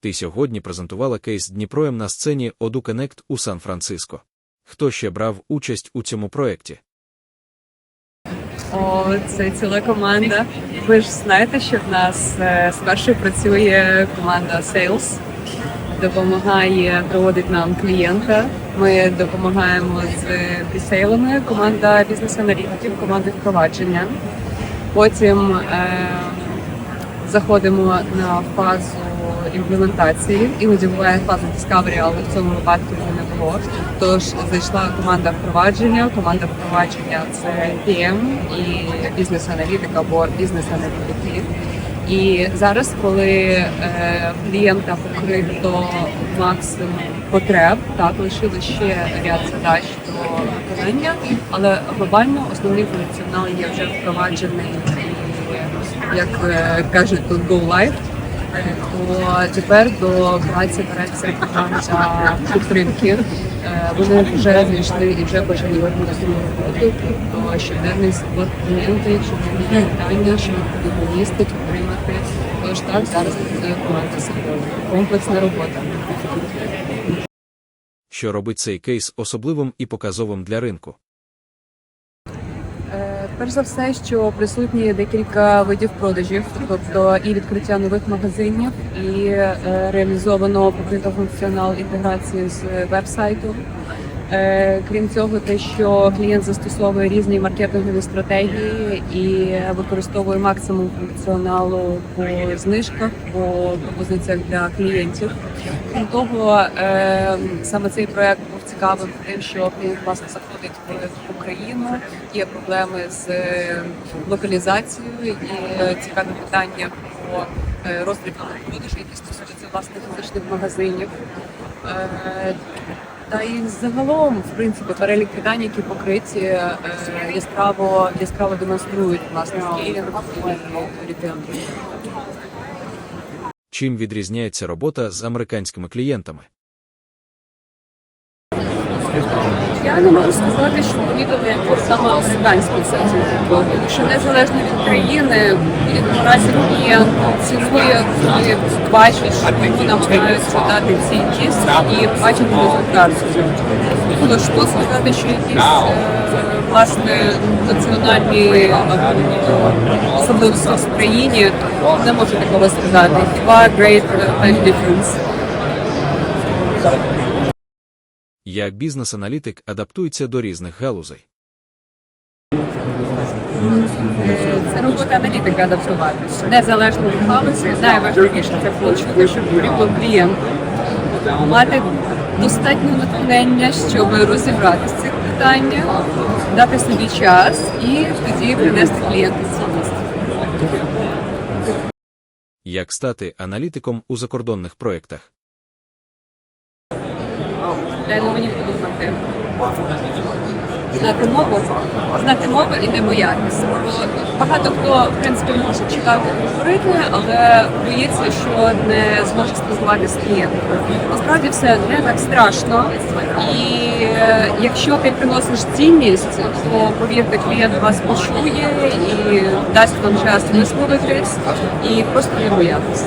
Ти сьогодні презентувала кейс Дніпроєм на сцені Оду Connect у Сан-Франциско. Хто ще брав участь у цьому проєкті? О, це ціла команда. Ви ж знаєте, що в нас е, спершу працює команда Sales, допомагає проводить нам клієнта. Ми допомагаємо з пресейлами, команда бізнес-аналітиків, команда впровадження. Потім е, заходимо на фазу імплементації. Іноді буває фаза Discovery, але в цьому випадку її не було. Тож зайшла команда впровадження. Команда впровадження це PM і бізнес-аналітик або бізнес-аналітики. І зараз, коли е, клієнта покрито максимум потреб, так лишили ще ряд задач до виконання, але глобально основний функціонал є вже впроваджений як е, кажуть, тут go live. То тепер до праці береться команда підтримки. Е, Вони вже зайшли і вже почали виконувати роботу. Щоденний якщо є питання, що необхідно їсти, підтримати. Тож так зараз працює команда support. Комплексна робота. Що робить цей кейс особливим і показовим для ринку? Перш за все, що присутні декілька видів продажів, тобто і відкриття нових магазинів, і е, реалізовано покрито функціонал інтеграції з веб-сайту. Е, Крім цього, те, що клієнт застосовує різні маркетингові стратегії і використовує максимум функціоналу по знижках, по пропозиціях для клієнтів. Крім того, е, саме цей проект цікавим тим, що клієнт власне заходить в Україну, є проблеми з е, локалізацією і е, цікаві питання про е, роздріб які стосуються власне фізичних магазинів. Та і загалом, в принципі, перелік питань, які покриті, яскраво яскраво демонструють власне і. Чим відрізняється робота з американськими клієнтами? Я не можу сказати, що помітили саме американську сенсі. Тому що незалежно від країни, в разі клієнт цінує, коли бачить, що йому намагаються дати цінність і бачить результат. Тож тут сказати, що якісь е, власне національні е, особливості в країні, не можу такого сказати. Хіба great е, difference. Як бізнес-аналітик адаптується до різних галузей? Це робота аналітика адаптуватися. Незалежно від галузі, найважливіше це почути, щоб потрібно клієнту мати достатньо натхнення, щоб розібратися в цих питаннях, дати собі час і тоді принести клієнту цінність. Як стати аналітиком у закордонних проєктах? Дайте мені подумати. Знати мову, знати мову і не боятися. Бо Багато хто, в принципі, може чекати говорити, але боїться, що не зможе спілкуватися з клієнтом. Насправді все не так страшно. І е, якщо ти приносиш цінність, то повірте, клієнт вас почує і дасть вам час висловитись і просто не боятися.